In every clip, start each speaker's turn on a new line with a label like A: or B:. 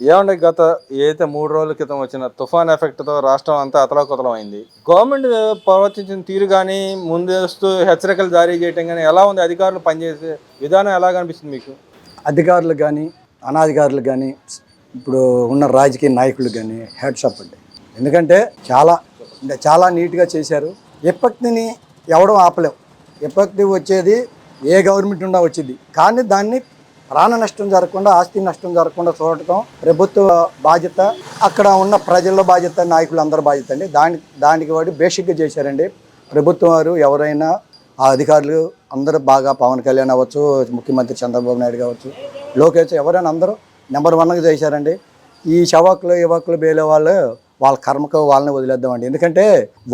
A: ఏమంటే గత ఏదైతే మూడు రోజుల క్రితం వచ్చిన తుఫాన్ ఎఫెక్ట్తో రాష్ట్రం అంతా అతలాకుతలం అయింది గవర్నమెంట్ ప్రవర్తించిన తీరు కానీ ముందస్తు హెచ్చరికలు జారీ చేయటం కానీ ఎలా ఉంది? అధికారులు పనిచేసే విధానం ఎలా కనిపిస్తుంది మీకు?
B: అధికారులు కానీ అనాధికారులు కానీ ఇప్పుడు ఉన్న రాజకీయ నాయకులు కానీ హెడ్షప్ అండి. ఎందుకంటే చాలా అంటే చాలా నీట్గా చేశారు. విపత్తిని ఎవడం ఆపలేం. విపత్తి వచ్చేది? ఏ గవర్నమెంట్ ఉన్నా వచ్చింది? కానీ దాన్ని ప్రాణ నష్టం జరగకుండా ఆస్తి నష్టం జరగకుండా చూడటం ప్రభుత్వ బాధ్యత అక్కడ ఉన్న ప్రజల బాధ్యత నాయకులు అందరి బాధ్యత అండి. దాని దానికి వాడి బేసిక్గా చేశారండి. ప్రభుత్వం వారు ఎవరైనా ఆ అధికారులు అందరూ బాగా పవన్ కళ్యాణ్ అవ్వచ్చు ముఖ్యమంత్రి చంద్రబాబు నాయుడు కావచ్చు లోకేష్ ఎవరైనా అందరూ నెంబర్ వన్గా చేశారండి. ఈ శవాకులు యువకులు బేలే వాళ్ళు వాళ్ళ కర్మకు వాళ్ళని వదిలేద్దామండి. ఎందుకంటే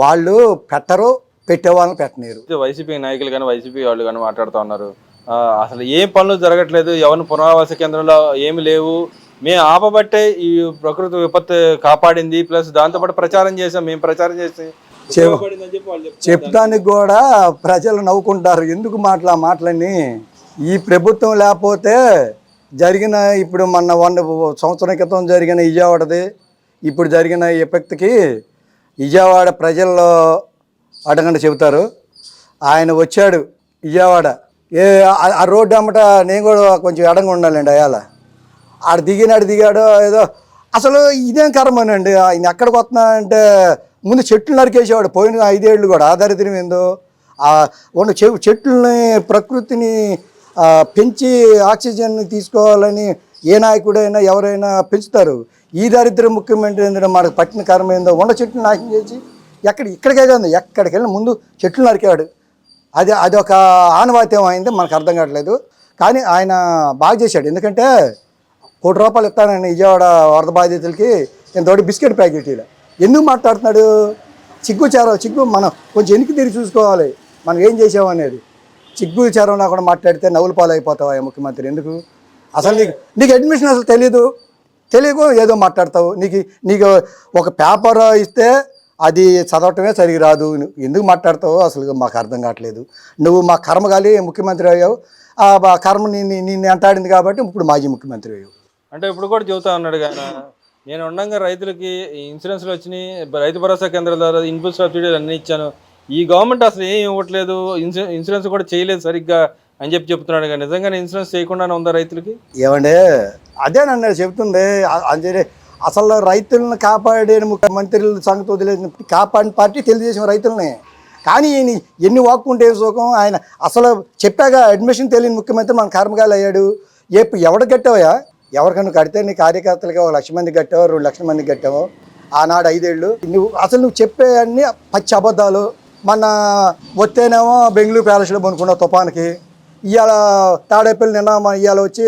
B: వాళ్ళు పెట్టరు పెట్టే వాళ్ళని పెట్టనీరు
A: వైసీపీ నాయకులు కానీ వైసీపీ వాళ్ళు కానీ మాట్లాడుతూ ఉన్నారు. అసలు ఏం పనులు జరగట్లేదు. ఎవరిని పునరావాస కేంద్రంలో ఏమి లేవు. మేము ఆపబట్టే ఈ ప్రకృతి విపత్తు కాపాడింది. ప్లస్ దాంతోపాటు ప్రచారం చేసాం మేము ప్రచారం చేసి ఉపయోగపడిందని చెప్పి వాళ్ళు చెప్తున్నారు.
B: చెప్తానికి కూడా ప్రజలు నవ్వుకుంటారు. ఎందుకు మాటల మాటలని? ఈ ప్రభుత్వం లేకపోతే జరిగిన ఇప్పుడు మొన్న వంద సంవత్సరం క్రితం జరిగిన విజయవాడది ఇప్పుడు జరిగిన ఎఫెక్ట్కి విజయవాడ ప్రజల్లో అడగండి చెబుతారు. ఆయన వచ్చాడు విజయవాడ. ఏ ఆ- రోడ్డు అమ్మట నేను కూడా కొంచెం ఎడంగా ఉండాలండి అయాల ఆడ దిగినాడు దిగాడు ఏదో అసలు ఇదేం కర్మనండి ఆయన ఎక్కడికి వస్తున్నా అంటే ముందు చెట్లు నరికేసేవాడు. పోయిన ఐదేళ్ళు కూడా ఆధారితం ఏందో ఉన్న చె చెట్లని ప్రకృతిని పెంచి ఆక్సిజన్ తీసుకోవాలని ఏ నాయకుడైనా ఎవరైనా పెంచుతారు. ఈ దారిద్ర్యం ముఖ్యమంత్రి ఏంటంటే మనకు పట్టిన కర్మ ఏందో ఉన్న చెట్లు నాశనం చేసి ఎక్కడ ఇక్కడికే కాదు ఎక్కడికి వెళ్ళిన ముందు చెట్లు నరికాడు అది అదొక ఆనవాత్యం అయింది మనకు అర్థం కావట్లేదు. కానీ ఆయన బాగా చేశాడు. ఎందుకంటే కోటి రూపాయలు ఇస్తానని విజయవాడ వరద బాధితులకి ఇంతోటి బిస్కెట్ ప్యాకెట్ ఇలా ఎందుకు మాట్లాడుతున్నాడు? చిగ్గు చేరం చిగ్గు మనం కొంచెం వెనక్కి తిరిగి చూసుకోవాలి. మనం ఏం చేసామనేది చిగ్గు చేరం లేకుండా మాట్లాడితే నవ్వులు పాలు అయిపోతావా ముఖ్యమంత్రి? ఎందుకు? అసలు నీకు నీకు అడ్మిషన్ అసలు తెలియదు తెలియకు ఏదో మాట్లాడతావు. నీకు నీకు ఒక పేపర్ ఇస్తే అది చదవటమే సరిగి రాదు. ఎందుకు మాట్లాడతావో అసలు మాకు అర్థం కావట్లేదు. నువ్వు మా కర్మగాలి ముఖ్యమంత్రి అయ్యావు. ఆ కర్మ నిన్ను నిన్ను అంటాడింది కాబట్టి ఇప్పుడు మాజీ ముఖ్యమంత్రి అయ్యావు.
A: అంటే ఇప్పుడు కూడా చెబుతా ఉన్నాడు కానీ నేను ఉండగా రైతులకి ఇన్సూరెన్స్లు వచ్చినాయి. రైతు భరోసా కేంద్రాల ద్వారా ఇన్పుట్ సబ్సిడీలు అన్నీ ఇచ్చాను. ఈ గవర్నమెంట్ అసలు ఏం ఇవ్వట్లేదు. ఇన్సూ- ఇన్సూరెన్స్ కూడా చేయలేదు సరిగ్గా అని చెప్పి చెప్తున్నాడు కానీ నిజంగానే ఇన్సూరెన్స్ చేయకుండానే ఉందా రైతులకి?
B: ఏమండే? అదే నన్ను చెబుతుంది అ- అదే అసలు రైతులను కాపాడిన ముఖ్యమంత్రుల సంగతి వదిలేసిన కాపాడిన పార్టీ తెలుగుదేశం రైతులనే. కానీ ఈయన ఎన్ని వాక్కుంటే ఏం సుఖం ఆయన అసలు చెప్పాక అడ్మిషన్ తెలియని ముఖ్యమంత్రి మన కర్మగాలు అయ్యాడు. ఏ ఎవడు కట్టావయా ఎవరికైనా కడితే నీ కార్యకర్తలకి ఒక లక్ష మంది కట్టావో రెండు లక్షల మంది కట్టావో? ఆనాడు ఐదేళ్ళు. నువ్వు అసలు నువ్వు చెప్పే అన్ని పచ్చి అబద్ధాలు. మన వస్తేనేమో బెంగళూరు ప్యాలెస్లో పనుకున్నావు తుఫాన్కి ఇవాళ తాడేపల్లి నిన్న మన ఇవాళ వచ్చి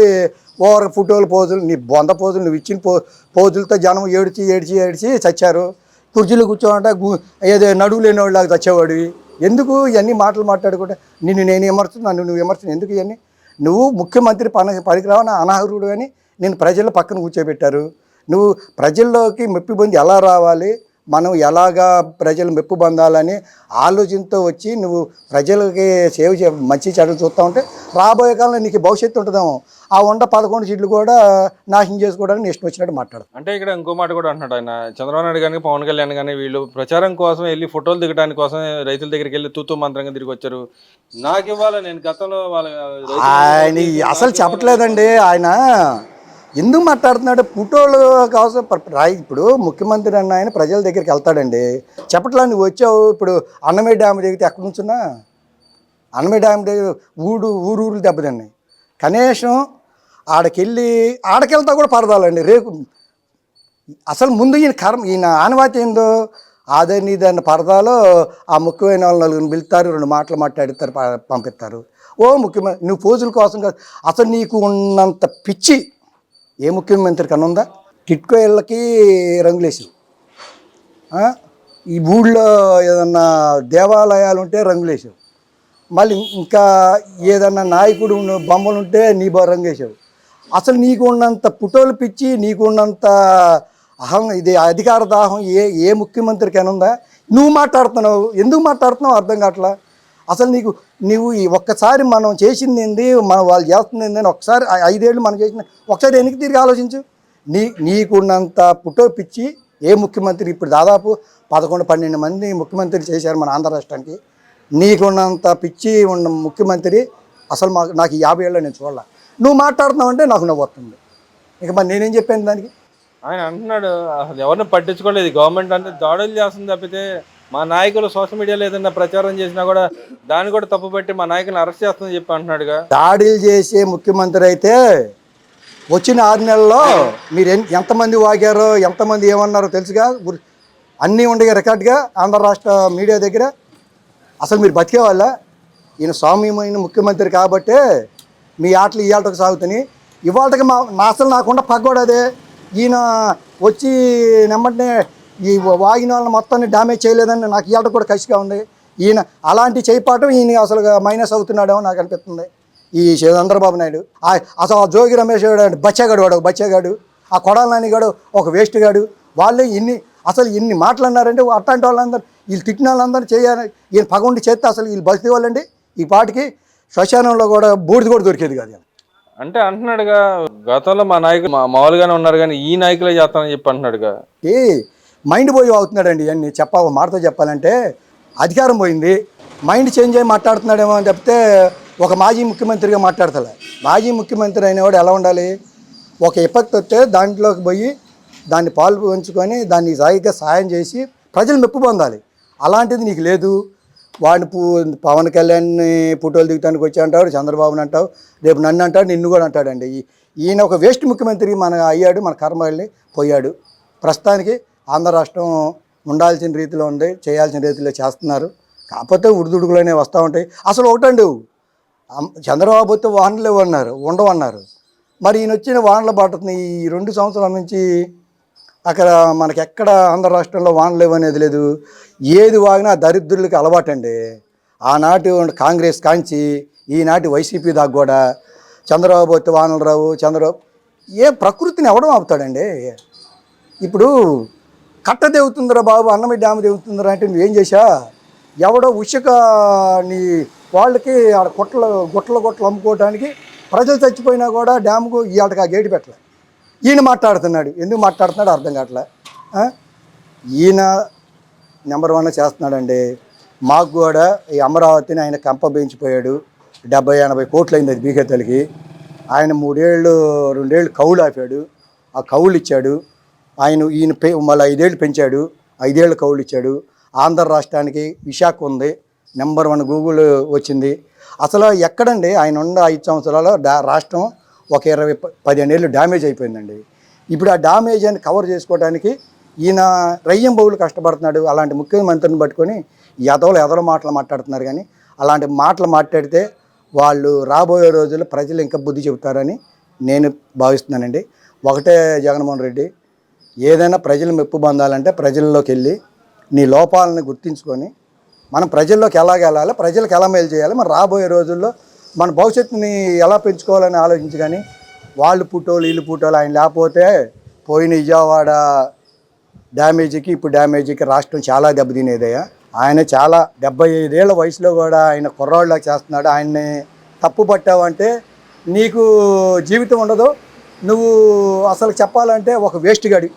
B: ఓవర్ ఫోటోలు పోజులు నీ బొంద పోజులు నువ్వు ఇచ్చిన పో పోజులతో జనం ఏడిచి ఏడిచి ఏడిచి చచ్చారు. కుర్చీలు కూర్చోమంటే ఏదో నడువు లేని వాళ్ళకి చచ్చేవాడివి. ఎందుకు ఇవన్నీ మాటలు మాట్లాడుకుంటే? నిన్ను నేను విమర్శను నన్ను నువ్వు విమర్శను ఎందుకు ఇవన్నీ? నువ్వు ముఖ్యమంత్రి పని పనికిరావని అనాహరుడు అని నేను ప్రజల పక్కన కూర్చోబెట్టారు. నువ్వు ప్రజల్లోకి మెప్పి పొంది ఎలా రావాలి? మనం ఎలాగా ప్రజలు మెప్పు పొందాలని ఆలోచనతో వచ్చి నువ్వు ప్రజలకి సేవ చే మంచి చెడ్డలు చూస్తూ ఉంటే రాబోయే కాలంలో నీకు భవిష్యత్తు ఉంటుందేమో. ఆ వంద పదకొండు సీట్లు కూడా నాశనం చేసుకోవడానికి ఇష్టం వచ్చినట్టు మాట్లాడు
A: అంటే ఇక్కడ ఇంకో మాట కూడా అంటున్నాడు ఆయన. చంద్రబాబు నాయుడు కానీ పవన్ కళ్యాణ్ కానీ వీళ్ళు ప్రచారం కోసం వెళ్ళి ఫోటోలు దిగడానికి కోసం రైతుల దగ్గరికి వెళ్ళి తూతూ మంత్రంగా తిరిగి వచ్చారు. నాకు ఇవ్వాలి? నేను గతంలో వాళ్ళ
B: ఆయన అసలు చెప్పట్లేదండి. ఆయన ఎందుకు మాట్లాడుతున్నాడు? ఫోటోలు కోసం రాయి ఇప్పుడు ముఖ్యమంత్రి అన్న ఆయన ప్రజల దగ్గరికి వెళ్తాడండి. చెప్పట్లా నువ్వు వచ్చావు ఇప్పుడు అన్నమే డ్యామ్ దిగితే ఎక్కడి నుంచున్నా అన్నమే డ్యామ్ దగ్గర ఊడు ఊరు ఊరు దెబ్బతిన్నాయి. కనీసం ఆడకెళ్ళి ఆడకెళ్తా కూడా పరదాలండి. రేపు అసలు ముందు ఈయన కర్మ ఈయన ఆనవాతి ఏందో? ఆదని దాన్ని పరదాలో ఆ ముఖ్యమైన వాళ్ళు నలుగురిని పిలుస్తారు రెండు మాటలు మాట్లాడిస్తారు పంపిస్తారు. ఓ ముఖ్యమైన నువ్వు పోజుల కోసం కాదు. అసలు నీకు ఉన్నంత పిచ్చి ఏ ముఖ్యమంత్రి కన్నా ఉందా టిట్కో ఇళ్ళకి రంగులేసావు ఈ ఊళ్ళో ఏదన్నా దేవాలయాలు ఉంటే రంగులేసావు మళ్ళీ ఇంకా ఏదన్నా నాయకుడు ఉన్న బొమ్మలు ఉంటే నీ బా రంగేసావు అసలు నీకు ఉన్నంత పుటోలు పిచ్చి నీకు ఉన్నంత అహం ఇది అధికార దాహం ఏ ఏ ముఖ్యమంత్రికైనా ఉందా నువ్వు మాట్లాడుతున్నావు ఎందుకు మాట్లాడుతున్నావు అర్థం కావట్లా? అసలు నీకు నువ్వు ఈ ఒక్కసారి మనం చేసింది ఏంది మనం వాళ్ళు చేస్తుంది ఏంది అని ఒకసారి ఐదేళ్ళు మనం చేసిన ఒకసారి వెనక్కి తిరిగి ఆలోచించు? నీ నీకున్నంత పుటో పిచ్చి ఏ ముఖ్యమంత్రి ఇప్పుడు దాదాపు పదకొండు పన్నెండు మంది ముఖ్యమంత్రులు చేశారు మన ఆంధ్ర రాష్ట్రానికి. నీకున్నంత పిచ్చి ఉన్న ముఖ్యమంత్రి అసలు మాకు నాకు యాభై ఏళ్ళు నేను చూడాల. నువ్వు మాట్లాడుతున్నావు అంటే నాకు నవ్వు వస్తుంది. ఇక మరి నేనేం చెప్పాను దానికి?
A: ఆయన అంటున్నాడు అసలు ఎవరిని పట్టించుకోలేదు. గవర్నమెంట్ అంటే దాడులు చేస్తుంది తప్పితే మా నాయకులు సోషల్ మీడియాలో ఏదైనా ప్రచారం చేసినా కూడా దాన్ని కూడా తప్పు పెట్టి మా నాయకులను అరెస్ట్ చేస్తుందని చెప్పి అంటున్నాడుగా.
B: దాడులు చేసే ముఖ్యమంత్రి అయితే వచ్చిన ఆరు నెలల్లో మీరు ఎంతమంది వాగారో ఎంతమంది ఏమన్నారో తెలుసుగా? అన్నీ ఉండగా రికార్డ్గా ఆంధ్ర రాష్ట్ర మీడియా దగ్గర. అసలు మీరు బతికే వాళ్ళ ఈయన స్వామ్యమైన ముఖ్యమంత్రి కాబట్టే మీ ఆటలు ఇవాళకి సాగుతున్నాయి. ఇవాళకి మా నా అసలు నాకుండా పగ్గోడు అదే. ఈయన వచ్చి నెమ్మటనే ఈ వాళ్ళని మొత్తాన్ని డ్యామేజ్ చేయలేదని నాకు ఇవాళ కూడా కసిగా ఉంది. ఈయన అలాంటి చేయిపాటం ఈయన అసలు మైనస్ అవుతున్నాడేమో నాకు అనిపిస్తుంది. ఈ చంద్రబాబు నాయుడు. అసలు ఆ జోగి రమేష్ గాడు బచ్చగాడు వాడు ఒక బచ్చగాడు. ఆ కొడాల నాని గాడు ఒక వేస్ట్ గాడు. వాళ్ళు ఇన్ని అసలు ఇన్ని మాటలు అన్నారంటే అట్లాంటి వాళ్ళందరూ వీళ్ళు తిట్టిన వాళ్ళందరూ చేయాలి. ఈయన పగొండి చేస్తే అసలు వీళ్ళు బతికే వాళ్ళండి. ఈ పాటికి శ్మశానంలో కూడా బూడిద కూడా దొరికేది కాదు
A: అంటే అంటున్నాడుగా గతంలో మా నాయకులు మా మామూలుగానే ఉన్నారు కానీ ఈ నాయకులే చేస్తానని చెప్పి అంటున్నాడుగా.
B: ఈ మైండ్ పోయి అవుతున్నాడండి ఇవన్నీ చెప్ప ఒక మాటతో చెప్పాలంటే అధికారం పోయింది. మైండ్ చేంజ్ అయ్యి మాట్లాడుతున్నాడేమో అని చెప్తే ఒక మాజీ ముఖ్యమంత్రిగా మాట్లాడతలే. మాజీ ముఖ్యమంత్రి అయినవాడు ఎలా ఉండాలి? ఒక విపత్తు వస్తే దాంట్లోకి పోయి దాన్ని పాలు పంచుకొని దాన్ని సాయిగా సాయం చేసి ప్రజలు మెప్పు పొందాలి. అలాంటిది నీకు లేదు. వాడిని పవన్ కళ్యాణ్ని ఫోటోలు దిగటానికి వచ్చి అంటాడు చంద్రబాబుని అంటావు రేపు నన్ను అంటాడు నిన్ను కూడా అంటాడండి. ఈయన ఒక వేస్ట్ ముఖ్యమంత్రి మన అయ్యాడు మన కర్మల్ని పోయాడు. ప్రస్తుతానికి ఆంధ్ర రాష్ట్రం ఉండాల్సిన రీతిలో ఉంది చేయాల్సిన రీతిలో చేస్తున్నారు. కాకపోతే ఉడుదుడుకులనే వస్తూ ఉంటాయి. అసలు ఒకటండి చంద్రబాబు వస్తే వాహనలు ఇవ్వన్నారు ఉండవన్నారు. మరి ఈయన వచ్చిన వానలు పడుతున్నాయి ఈ రెండు సంవత్సరాల నుంచి అక్కడ మనకి ఎక్కడ ఆంధ్ర రాష్ట్రంలో వానలు ఇవ్వనేది లేదు. ఏది వాగినా దరిద్రులకి అలవాటండి. ఆనాటి కాంగ్రెస్ కాంచి ఈనాటి వైసీపీ దాకా కూడా చంద్రబాబు వస్తే వానలు రావు చంద్రబాబు ఏ ప్రకృతిని ఎవడం ఆపుతాడండి? ఇప్పుడు కట్ట దేవుతుందిరా బాబు అన్నమయ్య డ్యామ్ దేవుతుందిరా అంటే నువ్వేం చేశా? ఎవడో ఉషక నీ వాళ్ళకి ఆడ గుట్టలు గుట్టలు గుట్టలు అమ్ముకోవడానికి ప్రజలు చచ్చిపోయినా కూడా డ్యామ్కు ఇవాళకి ఆ గేటు పెట్టలే. ఈయన మాట్లాడుతున్నాడు. ఎందుకు మాట్లాడుతున్నాడు అర్థం కావట్లే. ఈయన నెంబర్ వన్ చేస్తున్నాడండి. మాకు కూడా ఈ అమరావతిని ఆయన కంపబించిపోయాడు. డెబ్బై ఎనభై కోట్లు అయింది అది బీకేతలకి. ఆయన మూడేళ్ళు రెండేళ్ళు కౌలు ఆపాడు. ఆ కౌలు ఇచ్చాడు. ఆయన ఈయన పె మళ్ళీ ఐదేళ్ళు పెంచాడు ఐదేళ్ళు కౌలు ఇచ్చాడు. ఆంధ్ర రాష్ట్రానికి విశాఖ ఉంది నెంబర్ వన్ గూగుల్ వచ్చింది. అసలు ఎక్కడండి ఆయన ఉన్న ఐదు సంవత్సరాల డా రాష్ట్రం ఒక ఇరవై ప- పదిహేను ఏళ్ళు డ్యామేజ్ అయిపోయిందండి. ఇప్పుడు ఆ డ్యామేజ్ అని కవర్ చేసుకోవడానికి ఈయన రయ్యం బౌలు కష్టపడుతున్నాడు. అలాంటి ముఖ్యమంత్రిని పట్టుకొని ఎదవలు ఎదవల మాటలు మాట్లాడుతున్నారు కానీ అలాంటి మాటలు మాట్లాడితే వాళ్ళు రాబోయే రోజుల్లో ప్రజలు ఇంకా బుద్ధి చెబుతారని నేను భావిస్తున్నానండి. ఒకటే జగన్మోహన్ రెడ్డి ఏదైనా ప్రజలు మెప్పు పొందాలంటే ప్రజల్లోకి వెళ్ళి నీ లోపాలను గుర్తించుకొని మనం ప్రజల్లోకి ఎలా వెళ్ళాలి ప్రజలకు ఎలా మేలు చేయాలి మన రాబోయే రోజుల్లో మన భవిష్యత్తుని ఎలా పెంచుకోవాలని ఆలోచించి కానీ వాళ్ళు పుట్టోలు వీళ్ళు పుట్టోలు ఆయన లేకపోతే పోయిన విజయవాడ డ్యామేజీకి ఇప్పుడు డ్యామేజీకి రాష్ట్రం చాలా దెబ్బతినేదయ్యా. ఆయన చాలా డెబ్బై ఐదేళ్ళ వయసులో కూడా ఆయన కుర్రాళ్ళకి చేస్తున్నాడు. ఆయన్ని తప్పు పట్టావంటే నీకు జీవితం ఉండదు. నువ్వు అసలు చెప్పాలంటే ఒక వేస్ట్ గడి.